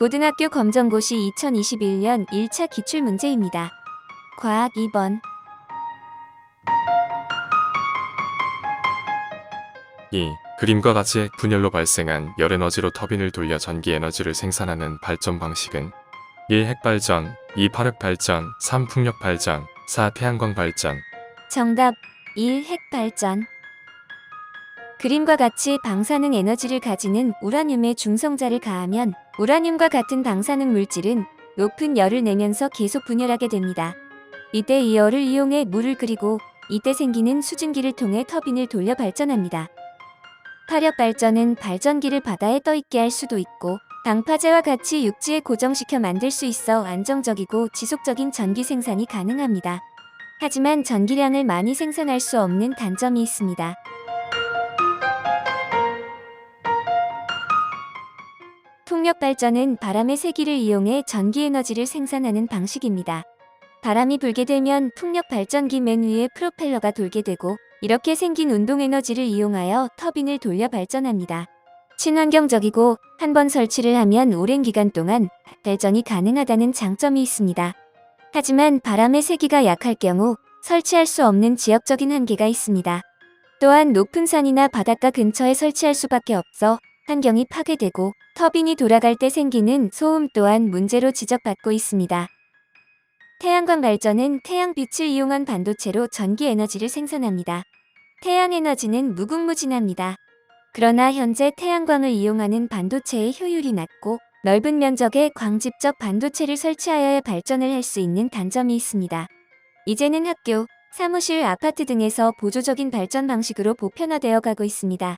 고등학교 검정고시 2021년 1차 기출문제입니다. 과학 2번 2. 그림과 같이 분열로 발생한 열 에너지로 터빈을 돌려 전기 에너지를 생산하는 발전 방식은 1. 핵발전, 2. 파력 발전, 3. 풍력 발전, 4. 태양광 발전. 정답 1. 핵발전 그림과 같이 방사능 에너지를 가지는 우라늄의 중성자를 가하면 우라늄과 같은 방사능 물질은 높은 열을 내면서 계속 분열하게 됩니다. 이때 이 열을 이용해 물을 끓이고 이때 생기는 수증기를 통해 터빈을 돌려 발전합니다. 파력 발전은 발전기를 바다에 떠있게 할 수도 있고 방파제와 같이 육지에 고정시켜 만들 수 있어 안정적이고 지속적인 전기 생산이 가능합니다. 하지만 전기량을 많이 생산할 수 없는 단점이 있습니다. 풍력 발전은 바람의 세기를 이용해 전기 에너지를 생산하는 방식입니다. 바람이 불게 되면 풍력 발전기 맨 위에 프로펠러가 돌게 되고 이렇게 생긴 운동 에너지를 이용하여 터빈을 돌려 발전합니다. 친환경적이고 한 번 설치를 하면 오랜 기간 동안 발전이 가능하다는 장점이 있습니다. 하지만 바람의 세기가 약할 경우 설치할 수 없는 지역적인 한계가 있습니다. 또한 높은 산이나 바닷가 근처에 설치할 수밖에 없어 환경이 파괴되고 터빈이 돌아갈 때 생기는 소음 또한 문제로 지적받고 있습니다. 태양광 발전은 태양빛을 이용한 반도체로 전기 에너지를 생산합니다. 태양 에너지는 무궁무진합니다. 그러나 현재 태양광을 이용하는 반도체의 효율이 낮고 넓은 면적의 광집적 반도체를 설치하여야 발전을 할 수 있는 단점이 있습니다. 이제는 학교, 사무실, 아파트 등에서 보조적인 발전 방식으로 보편화되어 가고 있습니다.